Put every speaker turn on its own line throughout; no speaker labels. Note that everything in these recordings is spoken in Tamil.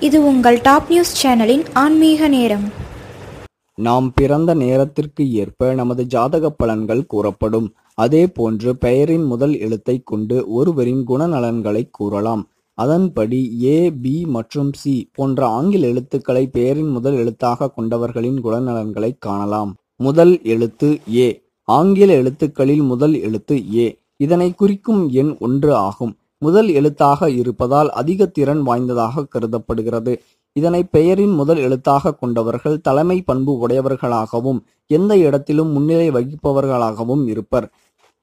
இது உங்கள் டாப் நியூஸ் சேனலின் ஆன்மீக நேரம்.
நாம் பிறந்த நேரத்திற்கு ஏற்ப நமது ஜாதக பலன்கள் கூறப்படும். அதே போன்று பெயரின் முதல் எழுத்தை கொண்டு ஒருவரின் குணநலன்களை கூறலாம். அதன்படி ஏ பி மற்றும் சி போன்ற ஆங்கில எழுத்துக்களை பெயரின் முதல் எழுத்தாக கொண்டவர்களின் குணநலன்களை காணலாம். முதல் எழுத்து ஏ ஆங்கில எழுத்துக்களில் முதல் எழுத்து ஏ இதனை குறிக்கும் எண் ஒன்று ஆகும். முதல் எழுத்தாக இருப்பதால் அதிக திறன் வாய்ந்ததாக கருதப்படுகிறது. இதனை பெயரின் முதல் எழுத்தாக கொண்டவர்கள் தலைமை பண்பு உடையவர்களாகவும் எந்த இடத்திலும் முன்னிலை வகிப்பவர்களாகவும் இருப்பர்.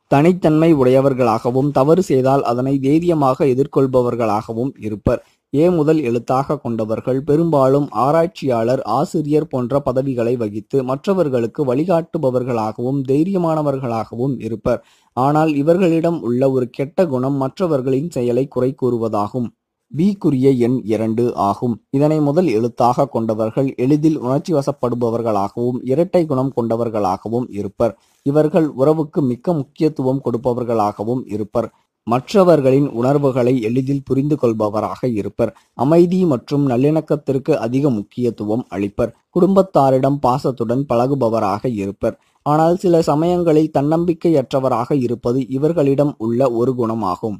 தனித்தன்மை உடையவர்களாகவும் தவறு செய்தால் அதனை தைரியமாக எதிர்கொள்பவர்களாகவும் இருப்பர். ஏ முதல் எழுத்தாக கொண்டவர்கள் பெரும்பாலும் ஆராய்ச்சியாளர் ஆசிரியர் போன்ற பதவிகளை வகித்து மற்றவர்களுக்கு வழிகாட்டுபவர்களாகவும் தைரியமானவர்களாகவும் இருப்பர். ஆனால் இவர்களிடம் உள்ள ஒரு கெட்ட குணம் மற்றவர்களின் செயலை குறை கூறுவதாகும். பிக்குரிய எண் இரண்டு ஆகும். இதனை முதல் எழுத்தாக கொண்டவர்கள் எளிதில் உணர்ச்சி வசப்படுபவர்களாகவும் இரட்டை குணம் கொண்டவர்களாகவும் இருப்பர். இவர்கள் உறவுக்கு மிக்க முக்கியத்துவம் கொடுப்பவர்களாகவும் இருப்பர். மற்றவர்களின் உணர்வுகளை எளிதில் புரிந்து கொள்பவராக இருப்பர். அமைதி மற்றும் நல்லிணக்கத்திற்கு அதிக முக்கியத்துவம் அளிப்பர். குடும்பத்தாரிடம் பாசத்துடன் பழகுபவராக இருப்பர். ஆனால் சில சமயங்களில் தன்னம்பிக்கையற்றவராக இருப்பது இவர்களிடம் உள்ள ஒரு குணமாகும்.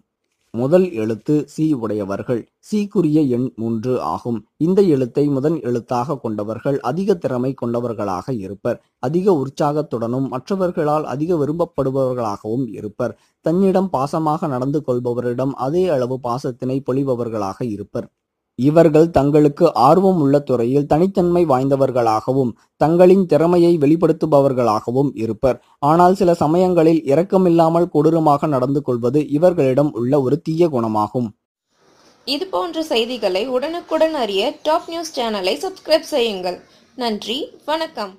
முதல் எழுத்து சி உடையவர்கள். சீக்குரிய எண் மூன்று ஆகும். இந்த எழுத்தை முதல் எழுத்தாக கொண்டவர்கள் அதிக திறமை கொண்டவர்களாக இருப்பர். அதிக உற்சாகத்துடனும் மற்றவர்களால் அதிக விரும்பப்படுபவர்களாகவும் இருப்பர். தன்னிடம் பாசமாக நடந்து கொள்பவரிடம் அதே அளவு பாசத்தினை பொழிபவர்களாக இருப்பர். இவர்கள் தங்களுக்கு ஆர்வம் உள்ள துறையில் தனித்தன்மை வாய்ந்தவர்களாகவும் தங்களின் திறமையை வெளிப்படுத்துபவர்களாகவும் இருப்பர். ஆனால் சில சமயங்களில் இரக்கமில்லாமல் கொடூரமாக நடந்து கொள்வது இவர்களிடம் உள்ள ஒரு தீய குணமாகும்.
இது போன்ற செய்திகளை உடனுக்குடன் அறிய டாப் நியூஸ் சேனலை சப்ஸ்கிரைப் செய்யுங்கள். நன்றி வணக்கம்.